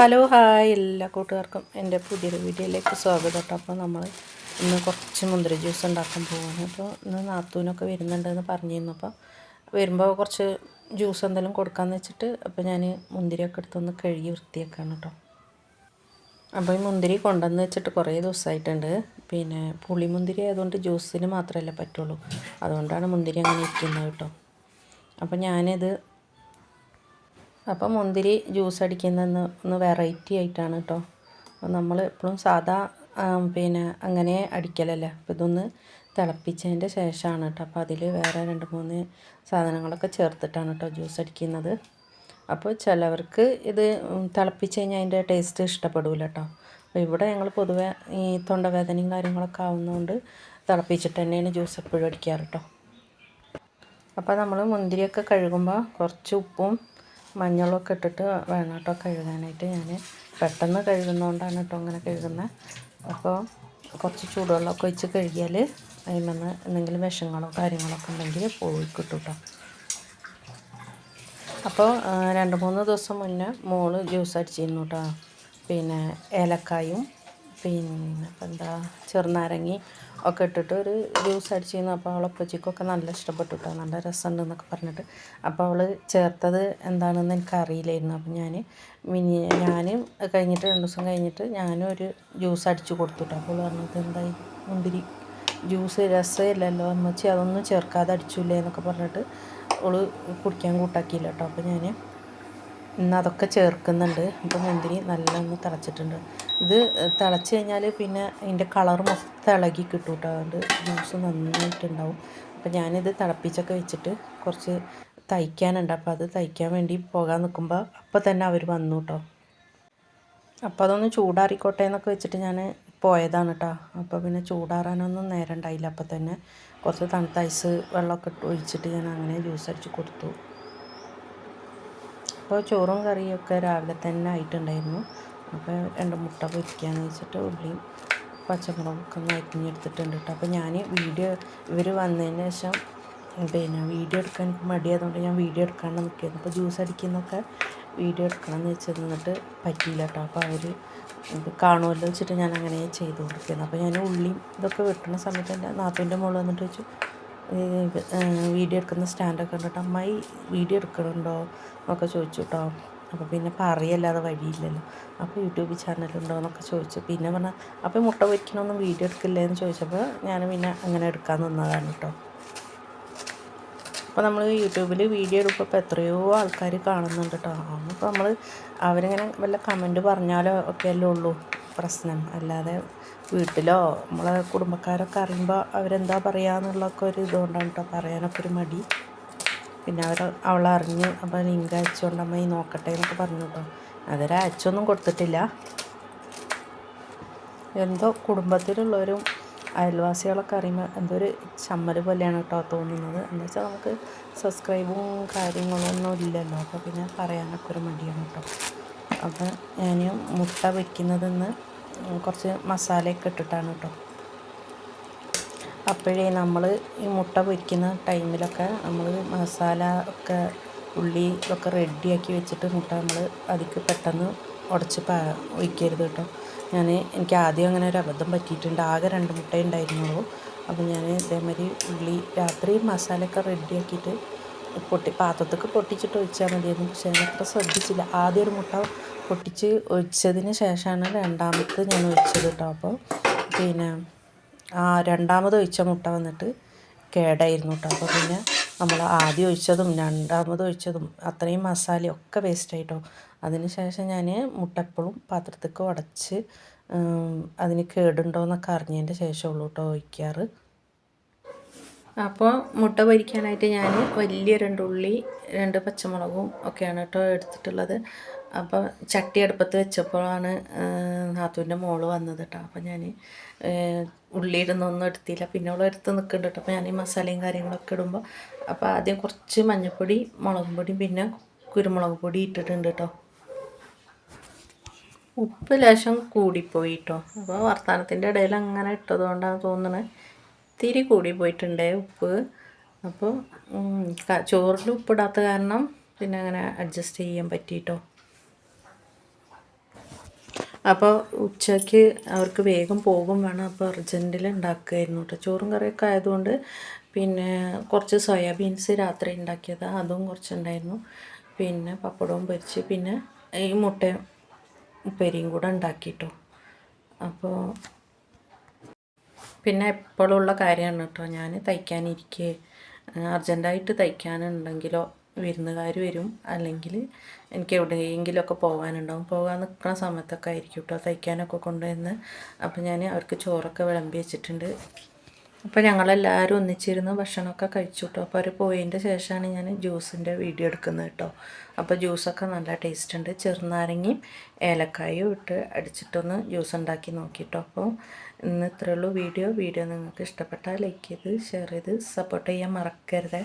Hello hi എല്ലാ കൂട്ടുകാർക്കും എന്റെ പുതിയൊരു വീഡിയോയിലേക്ക് സ്വാഗതം കേട്ടോ. അപ്പോൾ നമ്മൾ ഇന്ന് കുറച്ച് മുന്തിരി ജ്യൂസ് ഉണ്ടാക്കാൻ പോവാണ്. അപ്പോൾ ഇന്ന് നാത്തൂനൊക്കെ വരുന്നുണ്ടെന്ന് പറഞ്ഞിരുന്നു. അപ്പോൾ വരുമ്പോൾ കുറച്ച് ജ്യൂസ് എന്തെങ്കിലും കൊടുക്കാമെന്ന് വെച്ചിട്ട് അപ്പോൾ ഞാൻ മുന്തിരിയൊക്കെ എടുത്തൊന്ന് കഴുകി വൃത്തിയാക്കാണ് കേട്ടോ. അപ്പോൾ ഈ മുന്തിരി കൊണ്ടുവന്ന് വെച്ചിട്ട് കുറേ ദിവസമായിട്ടുണ്ട്. പിന്നെ പുളിമുന്തിരി ആയതുകൊണ്ട് ജ്യൂസിന് മാത്രമല്ലേ പറ്റുള്ളൂ. അതുകൊണ്ടാണ് മുന്തിരി അങ്ങനെ ഇരിക്കുന്നത് കേട്ടോ. അപ്പോൾ ഞാനിത് അപ്പോൾ മുന്തിരി ജ്യൂസ് അടിക്കുന്നതെന്ന് ഒന്ന് വെറൈറ്റി ആയിട്ടാണ് കേട്ടോ. അപ്പോൾ നമ്മൾ എപ്പോഴും സാധാ പിന്നെ അങ്ങനെ അടിക്കലല്ല. അപ്പോൾ ഇതൊന്ന് തിളപ്പിച്ചതിന്റെ ശേഷമാണ് കേട്ടോ. അപ്പോൾ അതിൽ വേറെ രണ്ട് മൂന്ന് സാധനങ്ങളൊക്കെ ചേർത്തിട്ടാണ് കേട്ടോ ജ്യൂസ് അടിക്കുന്നത്. അപ്പോൾ ചിലവർക്ക് ഇത് തിളപ്പിച്ച് കഴിഞ്ഞാൽ അതിന്റെ ടേസ്റ്റ് ഇഷ്ടപ്പെടില്ല കേട്ടോ. അപ്പോൾ ഇവിടെ ഞങ്ങൾ പൊതുവെ ഈ തൊണ്ടവേദനയും കാര്യങ്ങളൊക്കെ ആവുന്നതുകൊണ്ട് തിളപ്പിച്ചിട്ട് തന്നെയാണ് ജ്യൂസ് എപ്പോഴും അടിക്കാറ് കേട്ടോ. അപ്പോൾ നമ്മൾ മുന്തിരിയൊക്കെ കഴുകുമ്പോൾ കുറച്ച് ഉപ്പും മഞ്ഞളൊക്കെ ഇട്ടിട്ട് വേണം കേട്ടോ കഴുകാനായിട്ട് ഞാൻ പെട്ടെന്ന് കഴുകുന്നതുകൊണ്ടാണ് കേട്ടോ അങ്ങനെ കഴുകുന്നത് അപ്പോൾ കുറച്ച് ചൂടുവെള്ളമൊക്കെ ഒഴിച്ച് കഴുകിയാൽ അതിൽ നിന്ന് എന്തെങ്കിലും വിഷങ്ങളോ കാര്യങ്ങളൊക്കെ ഉണ്ടെങ്കിൽ പോയി കിട്ടും കേട്ടോ അപ്പോൾ രണ്ട് മൂന്ന് ദിവസം മുന്നേ മോൾ ജ്യൂസ് അടിച്ചിരുന്നു കേട്ടോ പിന്നെ ഏലക്കായും പിന്നെ എന്താ ചെറുനാരങ്ങി ഒക്കെ ഇട്ടിട്ട് ഒരു ജ്യൂസ് അടിച്ചിരുന്നു. അപ്പോൾ അവളെ പൊച്ചിക്കൊക്കെ നല്ല ഇഷ്ടപ്പെട്ടു കേട്ടോ നല്ല രസമുണ്ട് എന്നൊക്കെ പറഞ്ഞിട്ട്. അപ്പോൾ അവൾ ചേർത്തത് എന്താണെന്ന് എനിക്കറിയില്ലായിരുന്നു. അപ്പോൾ ഞാൻ മിനി ഞാനും കഴിഞ്ഞിട്ട് രണ്ട് ദിവസം കഴിഞ്ഞിട്ട് ഞാനും ഒരു ജ്യൂസ് അടിച്ചു കൊടുത്തു കേട്ടോ അപ്പോൾ പറഞ്ഞത് എന്തായി മുന്തിരി ജ്യൂസ് രസമില്ലല്ലോ അമ്മച്ചി. അതൊന്നും ചേർക്കാതെ അടിച്ചില്ലേ? എന്നൊക്കെ പറഞ്ഞിട്ട് അവൾ കുടിക്കാൻ കൂട്ടാക്കിയില്ല കേട്ടോ അപ്പോൾ ഞാൻ ഇന്ന് അതൊക്കെ ചേർക്കുന്നുണ്ട്. അപ്പോൾ മുന്തിരി നല്ലൊന്ന് തിളച്ചിട്ടുണ്ട്. ഇത് തിളച്ച് കഴിഞ്ഞാൽ പിന്നെ അതിന്റെ കളർ മൊത്തം ഇളകി കിട്ടും കേട്ടോ അതുകൊണ്ട് ജ്യൂസ് നന്നായിട്ടുണ്ടാവും. അപ്പോൾ ഞാനിത് തിളപ്പിച്ചൊക്കെ വെച്ചിട്ട് കുറച്ച് തയ്ക്കാനുണ്ട്. അപ്പോൾ അത് തയ്ക്കാൻ വേണ്ടി പോകാൻ നിൽക്കുമ്പോൾ അപ്പോൾ തന്നെ അവർ വന്നു കേട്ടോ അപ്പോൾ അതൊന്ന് ചൂടാറിക്കോട്ടെ എന്നൊക്കെ വെച്ചിട്ട് ഞാൻ പോയതാണ് കേട്ടോ അപ്പോൾ പിന്നെ ചൂടാറാനൊന്നും നേരം ഉണ്ടായില്ല. അപ്പോൾ തന്നെ കുറച്ച് തണുത്ത ഐസ് വെള്ളമൊക്കെ ഒഴിച്ചിട്ട് ഞാൻ അങ്ങനെ ജ്യൂസ് അടിച്ച് കൊടുത്തു. അപ്പോൾ ചോറും കറിയൊക്കെ രാവിലെ തന്നെ ആയിട്ടുണ്ടായിരുന്നു. അപ്പോൾ രണ്ട് മുട്ട പൊരിക്കാന്ന് വെച്ചിട്ട് ഉള്ളിയും പച്ചമുളകൊക്കെ അരിഞ്ഞെടുത്തിട്ടുണ്ട് കേട്ടോ. അപ്പോൾ ഞാൻ വീഡിയോ ഇവർ വന്നതിന് ശേഷം പിന്നെ വീഡിയോ എടുക്കാൻ എനിക്ക് മടിയായതുകൊണ്ട് ഞാൻ വീഡിയോ എടുക്കാണ്ട് നിൽക്കുന്നത് അപ്പോൾ ജ്യൂസ് അടിക്കുന്നൊക്കെ വീഡിയോ എടുക്കണമെന്ന് വെച്ച് നിന്നിട്ട് പറ്റിയില്ല കേട്ടോ. അപ്പോൾ അവർ കാണുമല്ലോ വെച്ചിട്ട് ഞാൻ അങ്ങനെ ചെയ്ത് കൊടുക്കുന്നത് അപ്പോൾ ഞാൻ ഉള്ളിയും ഇതൊക്കെ വെട്ടുന്ന സമയത്ത് എന്റെ നാപ്പിന്റെ മുകളിൽ വന്നിട്ട് വെച്ചു വീഡിയോ എടുക്കുന്ന സ്റ്റാൻഡൊക്കെ കണ്ടിട്ട് അമ്മായി വീഡിയോ എടുക്കണുണ്ടോ? എന്നൊക്കെ ചോദിച്ചു കേട്ടോ. അപ്പോൾ പിന്നെ പറയല്ലാതെ വഴിയില്ലല്ലോ. അപ്പോൾ യൂട്യൂബ് ചാനലുണ്ടോ എന്നൊക്കെ ചോദിച്ചു. പിന്നെ പറഞ്ഞാൽ അപ്പോൾ മുട്ട പൊരിക്കണമൊന്നും വീഡിയോ എടുക്കില്ലേ? എന്ന് ചോദിച്ചപ്പോൾ ഞാൻ പിന്നെ അങ്ങനെ എടുക്കാൻ നിന്നതാണ് കേട്ടോ. അപ്പോൾ നമ്മൾ യൂട്യൂബിൽ വീഡിയോ എടുക്കുമ്പോൾ എത്രയോ ആൾക്കാർ കാണുന്നുണ്ട് കേട്ടോ. അപ്പോൾ നമ്മൾ അവരിങ്ങനെ വല്ല കമന്റ് പറഞ്ഞാലോ ഒക്കെ അല്ലേ ഉള്ളൂ പ്രശ്നം. അല്ലാതെ വീട്ടിലോ നമ്മളെ കുടുംബക്കാരൊക്കെ അറിയുമ്പോൾ അവരെന്താ പറയുക എന്നുള്ളതൊക്കെ ഒരു ഇതുകൊണ്ടാണ് കേട്ടോ. പറയാനൊക്കെ ഒരു മടി. പിന്നെ അവർ അവൾ അറിഞ്ഞ് അപ്പോൾ ലിങ്ക് അയച്ചുകൊണ്ട് അമ്മ ഈ നോക്കട്ടെ എന്നൊക്കെ പറഞ്ഞു കേട്ടോ. അതൊരു അയച്ചൊന്നും കൊടുത്തിട്ടില്ല. എന്തോ കുടുംബത്തിലുള്ളവരും അയൽവാസികളൊക്കെ അറിയുമ്പോൾ എന്തോ ഒരു ചമ്മൽ പോലെയാണ് കേട്ടോ തോന്നുന്നത്. എന്ന് വെച്ചാൽ നമുക്ക് സബ്സ്ക്രൈബും കാര്യങ്ങളൊന്നും ഇല്ലല്ലോ. അപ്പോൾ പിന്നെ പറയാനൊക്കെ ഒരു മടിയാണ് കേട്ടോ. അപ്പോൾ ഞാൻ മുട്ട വയ്ക്കുന്നതെന്ന് കുറച്ച് മസാലയൊക്കെ ഇട്ടിട്ടാണ് കേട്ടോ അപ്പോഴേ നമ്മൾ ഈ മുട്ട പൊരിക്കുന്ന ടൈമിലൊക്കെ നമ്മൾ മസാല ഒക്കെ ഉള്ളി ഒക്കെ റെഡിയാക്കി വെച്ചിട്ട് മുട്ട നമ്മൾ അതിക്ക് പെട്ടെന്ന് ഉടച്ച് പാ ഒഴിക്കരുത് കേട്ടോ. ഞാൻ എനിക്ക് ആദ്യം അങ്ങനെ ഒരു അബദ്ധം പറ്റിയിട്ടുണ്ട്. ആകെ രണ്ട് മുട്ട ഉണ്ടായിരുന്നുള്ളൂ. അപ്പോൾ ഞാൻ ഇതേമാതിരി ഉള്ളി രാത്രി മസാലയൊക്കെ റെഡിയാക്കിയിട്ട് പൊട്ടി പാത്രത്തൊക്കെ പൊട്ടിച്ചിട്ട് ഒഴിച്ചാൽ മതിയായിരുന്നു. പക്ഷേ ഞാനത്ര ശ്രദ്ധിച്ചില്ല. ആദ്യം ഒരു മുട്ട പൊട്ടിച്ച് ഒഴിച്ചതിന് ശേഷമാണ് രണ്ടാമത്തെ ഞാൻ ഒഴിച്ചത് കേട്ടോ. അപ്പോൾ പിന്നെ രണ്ടാമത് ഒഴിച്ച മുട്ട വന്നിട്ട് കേടായിരുന്നു കേട്ടോ അപ്പോൾ പിന്നെ നമ്മൾ ആദ്യം ഒഴിച്ചതും രണ്ടാമത് ഒഴിച്ചതും അത്രയും മസാലയും ഒക്കെ വേസ്റ്റായിട്ടോ അതിന് ശേഷം ഞാൻ മുട്ട എപ്പോഴും പാത്രത്തേക്ക് ഉടച്ച് അതിന് കേടുണ്ടോയെന്നൊക്കെ അറിഞ്ഞതിന്റെ ശേഷമുള്ളൂ കേട്ടോ ഒഴിക്കാറ്. അപ്പോൾ മുട്ട പൊരിക്കാനായിട്ട് ഞാൻ വലിയ രണ്ട് ഉള്ളി രണ്ട് പച്ചമുളകും ഒക്കെയാണ് കേട്ടോ എടുത്തിട്ടുള്ളത്. അപ്പോൾ ചട്ടി അടുപ്പത്ത് വെച്ചപ്പോഴാണ് നാത്തൂന്റെ മോൾ വന്നത് കേട്ടോ അപ്പോൾ ഞാൻ ഉള്ളി ഇടുന്നൊന്നും എടുത്തില്ല. പിന്നെ അവൾ എടുത്ത് നിൽക്കുന്നുണ്ട് കേട്ടോ അപ്പോൾ ഞാൻ ഈ മസാലയും കാര്യങ്ങളൊക്കെ ഇടുമ്പോൾ അപ്പോൾ ആദ്യം കുറച്ച് മഞ്ഞൾപ്പൊടി മുളക് പൊടിയും പിന്നെ കുരുമുളക് പൊടി ഇട്ടിട്ടുണ്ട് കേട്ടോ ഉപ്പ് ലേശം കൂടിപ്പോയി കേട്ടോ അപ്പോൾ വർത്തമാനത്തിന്റെ ഇടയിൽ അങ്ങനെ ഇട്ടതുകൊണ്ടാണ് തോന്നുന്നത് ഇത്തിരി കൂടി പോയിട്ടുണ്ട് ഉപ്പ്. അപ്പോൾ ചോറിൽ ഉപ്പിടാത്ത കാരണം പിന്നെ അങ്ങനെ അഡ്ജസ്റ്റ് ചെയ്യാൻ പറ്റിയിട്ടോ അപ്പോൾ ഉച്ചയ്ക്ക് അവർക്ക് വേഗം പോകും വേണം അപ്പോൾ അർജന്റിൽ ഉണ്ടാക്കുകയായിരുന്നു കേട്ടോ ചോറും കറിയൊക്കെ ആയതുകൊണ്ട് പിന്നെ കുറച്ച് സോയാബീൻസ് രാത്രി ഉണ്ടാക്കിയത് അതും കുറച്ചുണ്ടായിരുന്നു. പിന്നെ പപ്പടവും പൊരിച്ച് പിന്നെ ഈ മുട്ടയും ഉപ്പേരിയും കൂടെ ഉണ്ടാക്കിയിട്ടോ അപ്പോൾ പിന്നെ എപ്പോഴുള്ള കാര്യമാണ് കേട്ടോ. ഞാൻ തയ്ക്കാനിരിക്കേ. അർജന്റായിട്ട് തയ്ക്കാനുണ്ടെങ്കിലോ വിരുന്നുകാർ വരും. അല്ലെങ്കിൽ എനിക്ക് എവിടെയെങ്കിലുമൊക്കെ പോകാനുണ്ടാവും പോകാൻ നിൽക്കുന്ന സമയത്തൊക്കെ ആയിരിക്കും കേട്ടോ തയ്ക്കാനൊക്കെ കൊണ്ടുവന്ന് അപ്പോൾ ഞാൻ അവർക്ക് ചോറൊക്കെ വിളമ്പി വെച്ചിട്ടുണ്ട്. അപ്പോൾ ഞങ്ങളെല്ലാവരും ഒന്നിച്ചിരുന്ന് ഭക്ഷണമൊക്കെ കഴിച്ചു കേട്ടോ അപ്പോൾ അവർ പോയതിന്റെ ശേഷമാണ് ഞാൻ ജ്യൂസിന്റെ വീഡിയോ എടുക്കുന്നത് കേട്ടോ. അപ്പോൾ ജ്യൂസൊക്കെ നല്ല ടേസ്റ്റ് ഉണ്ട്. ചെറുനാരങ്ങയും ഏലക്കായും ഇട്ട് അടിച്ചിട്ടൊന്ന് ജ്യൂസ് ഉണ്ടാക്കി നോക്കിയിട്ടോ അപ്പോൾ ഇന്ന് ഇത്രയുള്ളൂ വീഡിയോ. വീഡിയോ നിങ്ങൾക്ക് ഇഷ്ടപ്പെട്ടാൽ ലൈക്ക് ചെയ്ത് ഷെയർ ചെയ്ത് സപ്പോർട്ട് ചെയ്യാൻ മറക്കരുത്.